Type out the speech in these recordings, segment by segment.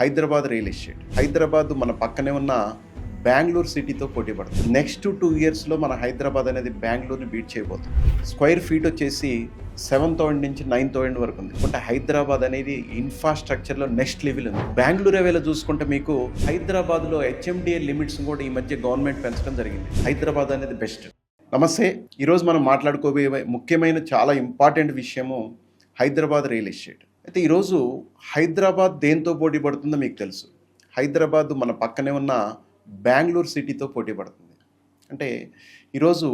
Hyderabad real estate. Hyderabad మన పక్కనే ఉన్న బెంగళూరు సిటీతో పోటీ పడుతుంది. నెక్స్ట్ టూ ఇయర్స్లో మన హైదరాబాద్ అనేది బెంగళూరుని బీట్ చేయబోతుంది. స్క్వేర్ ఫీట్ వచ్చేసి సెవెన్ థౌసండ్ నుంచి నైన్ థౌసండ్ వరకు ఉంది. అంటే హైదరాబాద్ అనేది ఇన్ఫ్రాస్ట్రక్చర్లో నెక్స్ట్ లెవెల్ ఉంది. బెంగళూరు వేళ చూసుకుంటే మీకు హైదరాబాద్లో హెచ్ఎండిఏ లిమిట్స్ కూడా ఈ మధ్య గవర్నమెంట్ పెంచడం జరిగింది. హైదరాబాద్ అనేది బెస్ట్ నమస్తే. ఈరోజు మనం మాట్లాడుకోబోయే ముఖ్యమైన చాలా ఇంపార్టెంట్ విషయము హైదరాబాద్ రియల్ ఎస్టేట్. అయితే ఈరోజు హైదరాబాద్ దేంతో పోటీ పడుతుందో మీకు తెలుసు. హైదరాబాద్ మన పక్కనే ఉన్న బెంగళూరు సిటీతో పోటీ పడుతుంది. అంటే ఈరోజు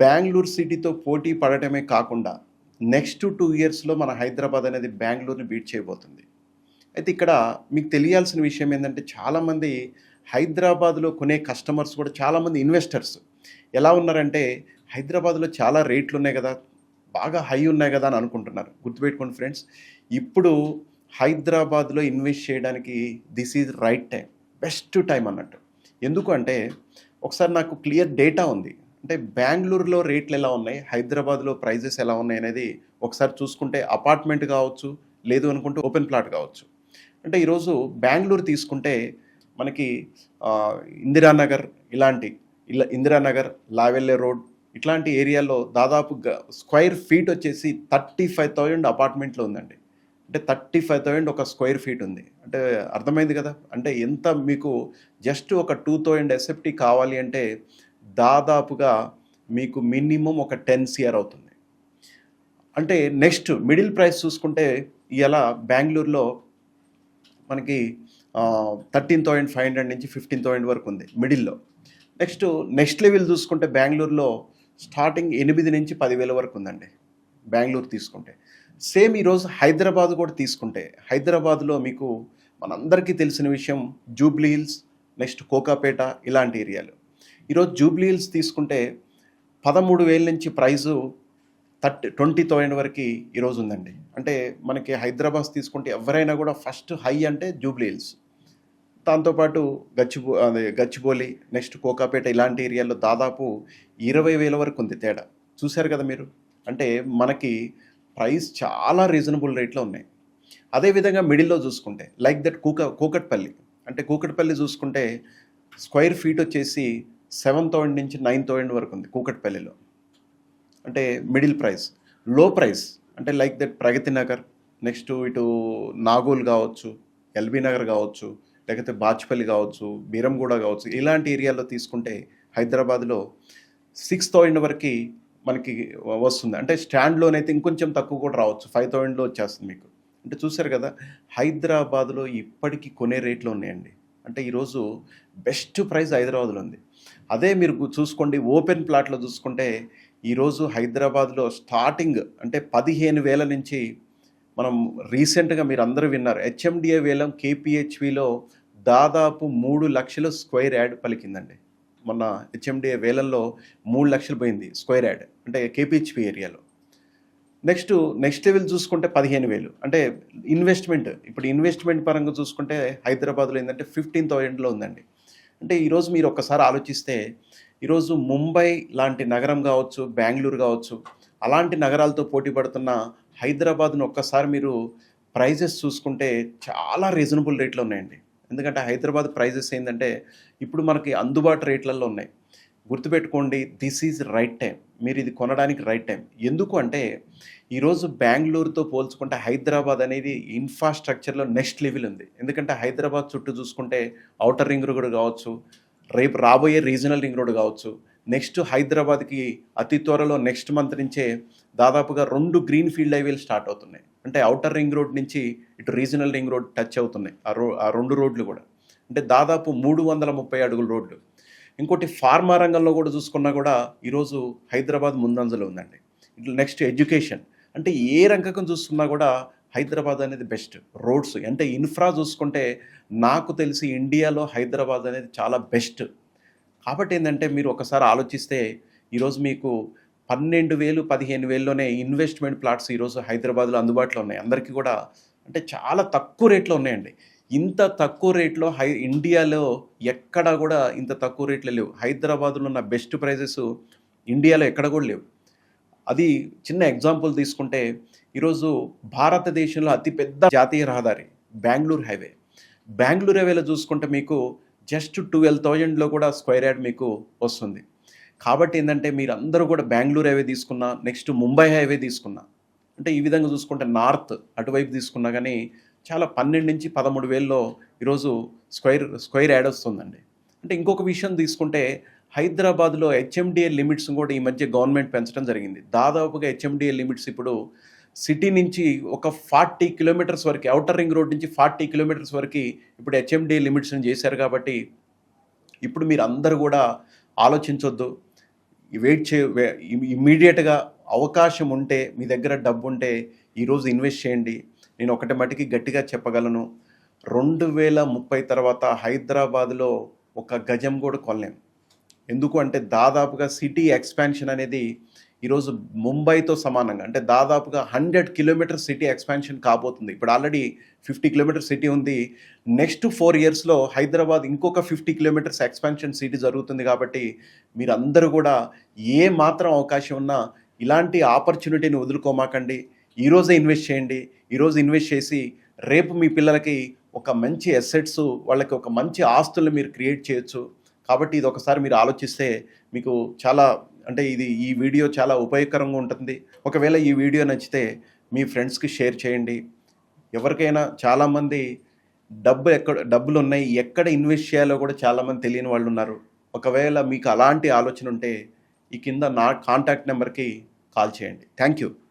బెంగళూరు సిటీతో పోటీ పడటమే కాకుండా నెక్స్ట్ టూ ఇయర్స్లో మన హైదరాబాద్ అనేది బెంగళూరుని బీట్ చేయబోతుంది. అయితే ఇక్కడ మీకు తెలియాల్సిన విషయం ఏంటంటే చాలామంది హైదరాబాద్లో కొనే కస్టమర్స్ కూడా చాలామంది ఇన్వెస్టర్స్ ఎలా ఉన్నారంటే హైదరాబాద్లో చాలా రేట్లు ఉన్నాయి కదా. బాగా హై ఉన్నాయి కదా అని అనుకుంటున్నారు. గుర్తుపెట్టుకోండి ఫ్రెండ్స్ ఇప్పుడు హైదరాబాద్లో ఇన్వెస్ట్ చేయడానికి this is right time best time అన్నట్టు. ఎందుకు అంటే ఒకసారి నాకు క్లియర్ డేటా ఉంది. అంటే బెంగళూరులో రేట్లు ఎలా ఉన్నాయి హైదరాబాద్లో ప్రైజెస్ ఎలా ఉన్నాయి అనేది ఒకసారి చూసుకుంటే అపార్ట్మెంట్ కావచ్చు లేదు అనుకుంటే ఓపెన్ ప్లాట్ కావచ్చు. అంటే ఈరోజు బెంగళూరు తీసుకుంటే మనకి ఇందిరానగర్ ఇలాంటి ఇలా ఇందిరానగర్ లావెల్లే రోడ్ ఇట్లాంటి ఏరియాలో దాదాపు స్క్వైర్ ఫీట్ వచ్చేసి థర్టీ ఫైవ్ థౌజండ్ అపార్ట్మెంట్లో ఉందండి. అంటే థర్టీ ఫైవ్ థౌజండ్ ఒక స్క్వేర్ ఫీట్ ఉంది. అంటే అర్థమైంది కదా? అంటే ఎంత మీకు జస్ట్ ఒక టూ థౌజండ్ ఎస్ఎఫ్టీ కావాలి అంటే దాదాపుగా మీకు మినిమం ఒక టెన్ సిఆర్ అవుతుంది. అంటే నెక్స్ట్ మిడిల్ ప్రైస్ చూసుకుంటే ఇలా బెంగళూరులో మనకి థర్టీన్ థౌజండ్ ఫైవ్ హండ్రెడ్ నుంచి ఫిఫ్టీన్ థౌజండ్ వరకు ఉంది మిడిల్లో. నెక్స్ట్ నెక్స్ట్ లెవెల్ చూసుకుంటే బెంగళూరులో స్టార్టింగ్ ఎనిమిది నుంచి పదివేల వరకు ఉందండి బెంగళూరు తీసుకుంటే. సేమ్ ఈరోజు హైదరాబాద్ కూడా తీసుకుంటే. హైదరాబాద్లో మీకు మనందరికీ తెలిసిన విషయం జూబ్లీ హిల్స్ నెక్స్ట్ కోకాపేట ఇలాంటి ఏరియాలు. ఈరోజు జూబ్లీ హిల్స్ తీసుకుంటే పదమూడు వేల నుంచి ప్రైజు థర్టీ ట్వంటీ థౌజండ్ వరకు ఈరోజు ఉందండి. అంటే మనకి హైదరాబాద్ తీసుకుంటే ఎవరైనా కూడా ఫస్ట్ హై అంటే జూబ్లీ హిల్స్. దాంతోపాటు గచ్చిబో అదే గచ్చిబౌలి నెక్స్ట్ కోకాపేట ఇలాంటి ఏరియాల్లో దాదాపు ఇరవై వేల వరకు ఉంది తేడా. చూశారు కదా మీరు? అంటే మనకి ప్రైస్ చాలా రీజనబుల్ రేట్లో ఉన్నాయి. అదేవిధంగా మిడిల్లో చూసుకుంటే లైక్ దట్ కూక కూకట్పల్లి. అంటే కూకట్పల్లి చూసుకుంటే స్క్వైర్ ఫీట్ వచ్చేసి సెవెన్ థౌజండ్ నుంచి నైన్ థౌజండ్ వరకు ఉంది కూకట్పల్లిలో. అంటే మిడిల్ ప్రైస్. Low price. అంటే like that Pragathi Nagar next ఇటు నాగోల్ కావచ్చు ఎల్బీ నగర్ కావచ్చు లేకపోతే బాచ్పల్లి కావచ్చు బీరంగూడ కావచ్చు ఇలాంటి ఏరియాలో తీసుకుంటే హైదరాబాద్లో సిక్స్ థౌజండ్ వరకు మనకి వస్తుంది. అంటే స్టాండ్లోనైతే ఇంకొంచెం తక్కువ కూడా రావచ్చు. ఫైవ్ థౌజండ్లో వచ్చేస్తుంది మీకు. అంటే చూశారు కదా హైదరాబాద్లో ఇప్పటికీ కొనే రేట్లు ఉన్నాయండి. అంటే ఈరోజు బెస్ట్ ప్రైస్ హైదరాబాద్లో ఉంది. అదే మీరు చూసుకోండి ఓపెన్ ప్లాట్లో చూసుకుంటే ఈరోజు హైదరాబాద్లో స్టార్టింగ్ అంటే పదిహేను వేల నుంచి మనం రీసెంట్గా మీరు అందరూ విన్నారు. హెచ్ఎండిఏ వేలం కేపీహెచ్విలో దాదాపు మూడు లక్షలు స్క్వేర్ యాడ్ పలికిందండి. మొన్న హెచ్ఎండిఏ వేలల్లో మూడు లక్షలు పోయింది స్క్వేర్ యాడ్ అంటే కేపిహెచ్పి ఏరియాలో. నెక్స్ట్ నెక్స్ట్ లెవెల్ చూసుకుంటే పదిహేను వేలు. అంటే ఇన్వెస్ట్మెంట్ ఇప్పుడు ఇన్వెస్ట్మెంట్ పరంగా చూసుకుంటే హైదరాబాద్లో ఏంటంటే ఫిఫ్టీన్ థౌజండ్లో ఉందండి. అంటే ఈరోజు మీరు ఒక్కసారి ఆలోచిస్తే ఈరోజు ముంబై లాంటి నగరం కావచ్చు బెంగళూరు కావచ్చు అలాంటి నగరాలతో పోటీ పడుతున్న హైదరాబాద్ను ఒక్కసారి మీరు ప్రైజెస్ చూసుకుంటే చాలా రీజనబుల్ రేట్లో ఉన్నాయండి. ఎందుకంటే హైదరాబాద్ ప్రైజెస్ ఏంటంటే ఇప్పుడు మనకి అందుబాటు రేట్లలో ఉన్నాయి. గుర్తుపెట్టుకోండి దిస్ ఈజ్ రైట్ టైం మీరు ఇది కొనడానికి రైట్ టైం ఎందుకు అంటే ఈరోజు బెంగళూరుతో పోల్చుకుంటే హైదరాబాద్ అనేది ఇన్ఫ్రాస్ట్రక్చర్లో నెక్స్ట్ లెవెల్ ఉంది. ఎందుకంటే హైదరాబాద్ చుట్టూ చూసుకుంటే అవుటర్ రింగ్ రోడ్ కావచ్చు రేపు రాబోయే రీజనల్ రింగ్ రోడ్ కావచ్చు నెక్స్ట్ హైదరాబాద్కి అతి త్వరలో నెక్స్ట్ మంత్ నుంచే దాదాపుగా రెండు గ్రీన్ ఫీల్డ్ హైవేలు స్టార్ట్ అవుతున్నాయి. అంటే అవుటర్ రింగ్ రోడ్ నుంచి ఇటు రీజనల్ రింగ్ రోడ్ టచ్ అవుతున్నాయి ఆ రో ఆ రెండు రోడ్లు కూడా. అంటే దాదాపు మూడు వందల ముప్పై అడుగుల రోడ్లు. ఇంకోటి ఫార్మా రంగంలో కూడా చూసుకున్నా కూడా ఈరోజు హైదరాబాద్ ముందంజలో ఉందండి. ఇట్లా నెక్స్ట్ ఎడ్యుకేషన్. అంటే ఏ రంగకం చూస్తున్నా కూడా హైదరాబాద్ అనేది బెస్ట్. రోడ్స్ అంటే ఇన్ఫ్రా చూసుకుంటే నాకు తెలిసి ఇండియాలో హైదరాబాద్ అనేది చాలా బెస్ట్. కాబట్టి ఏంటంటే మీరు ఒకసారి ఆలోచిస్తే ఈరోజు మీకు పన్నెండు వేలు పదిహేను వేల్లోనే ఇన్వెస్ట్మెంట్ ప్లాట్స్ ఈరోజు హైదరాబాద్లో అందుబాటులో ఉన్నాయి. అందరికీ కూడా అంటే చాలా తక్కువ రేట్లో ఉన్నాయండి. ఇంత తక్కువ రేట్లో హై ఇండియాలో ఎక్కడా కూడా ఇంత తక్కువ రేట్లో లేవు. హైదరాబాద్లో ఉన్న బెస్ట్ ప్రైజెస్ ఇండియాలో ఎక్కడ కూడా లేవు. అది చిన్న ఎగ్జాంపుల్ తీసుకుంటే ఈరోజు భారతదేశంలో అతిపెద్ద జాతీయ రహదారి బెంగళూరు హైవే. బెంగళూరు హైవేలో చూసుకుంటే మీకు జస్ట్ ట్వెల్వ్ థౌజండ్లో కూడా స్క్వేర్ యార్డ్ మీకు వస్తుంది. కాబట్టి ఏంటంటే మీరు అందరూ కూడా బెంగళూరు హైవే తీసుకున్నా నెక్స్ట్ ముంబై హైవే తీసుకున్నా అంటే ఈ విధంగా చూసుకుంటే నార్త్ అటువైపు తీసుకున్నా కానీ చాలా పన్నెండు నుంచి పదమూడు వేల్లో ఈరోజు స్క్వేర్ స్క్వైర్ యాడ్ వస్తుందండి. అంటే ఇంకొక విషయం తీసుకుంటే హైదరాబాద్లో హెచ్ఎండిఏ లిమిట్స్ కూడా ఈ మధ్య గవర్నమెంట్ పెంచడం జరిగింది. దాదాపుగా హెచ్ఎండిఏ లిమిట్స్ ఇప్పుడు సిటీ నుంచి ఒక ఫార్టీ కిలోమీటర్స్ వరకు అవుటర్ రింగ్ రోడ్ నుంచి ఫార్టీ కిలోమీటర్స్ వరకు ఇప్పుడు హెచ్ఎండిఏ లిమిట్స్ని చేశారు కాబట్టి ఇప్పుడు మీరు అందరూ కూడా ఆలోచించొద్దు. వెయిట్ చే ఇమ్మీడియట్గా అవకాశం ఉంటే మీ దగ్గర డబ్బు ఉంటే ఈరోజు ఇన్వెస్ట్ చేయండి. నేను ఒకటి మటుకి గట్టిగా చెప్పగలను. రెండు వేల ముప్పై తర్వాత హైదరాబాద్లో ఒక గజం కూడా కొనలేం. ఎందుకు అంటే దాదాపుగా సిటీ ఎక్స్పాన్షన్ అనేది ఈరోజు ముంబైతో సమానంగా అంటే దాదాపుగా హండ్రెడ్ కిలోమీటర్ సిటీ ఎక్స్పాన్షన్ కాబోతుంది. ఇప్పుడు ఆల్రెడీ ఫిఫ్టీ కిలోమీటర్ సిటీ ఉంది. నెక్స్ట్ ఫోర్ ఇయర్స్లో హైదరాబాద్ ఇంకొక ఫిఫ్టీ కిలోమీటర్స్ ఎక్స్పాన్షన్ సిటీ జరుగుతుంది కాబట్టి మీరందరూ కూడా ఏ మాత్రం అవకాశం ఉన్నా ఇలాంటి ఆపర్చునిటీని వదులుకోమాకండి. ఈరోజే ఇన్వెస్ట్ చేయండి. ఈరోజు ఇన్వెస్ట్ చేసి రేపు మీ పిల్లలకి ఒక మంచి అసెట్స్ వాళ్ళకి ఒక మంచి ఆస్తులను మీరు క్రియేట్ చేయొచ్చు. కాబట్టి ఇది ఒకసారి మీరు ఆలోచిస్తే మీకు చాలా అంటే ఇది ఈ వీడియో చాలా ఉపయోగకరంగా ఉంటుంది. ఒకవేళ ఈ వీడియో నచ్చితే మీ ఫ్రెండ్స్కి షేర్ చేయండి. ఎవరికైనా చాలామంది డబ్బు ఎక్కడ డబ్బులు ఉన్నాయి ఎక్కడ ఇన్వెస్ట్ చేయాలో కూడా చాలామంది తెలియని వాళ్ళు ఉన్నారు. ఒకవేళ మీకు అలాంటి ఆలోచన ఉంటే ఈ కింద నా కాంటాక్ట్ నెంబర్కి కాల్ చేయండి. Thank you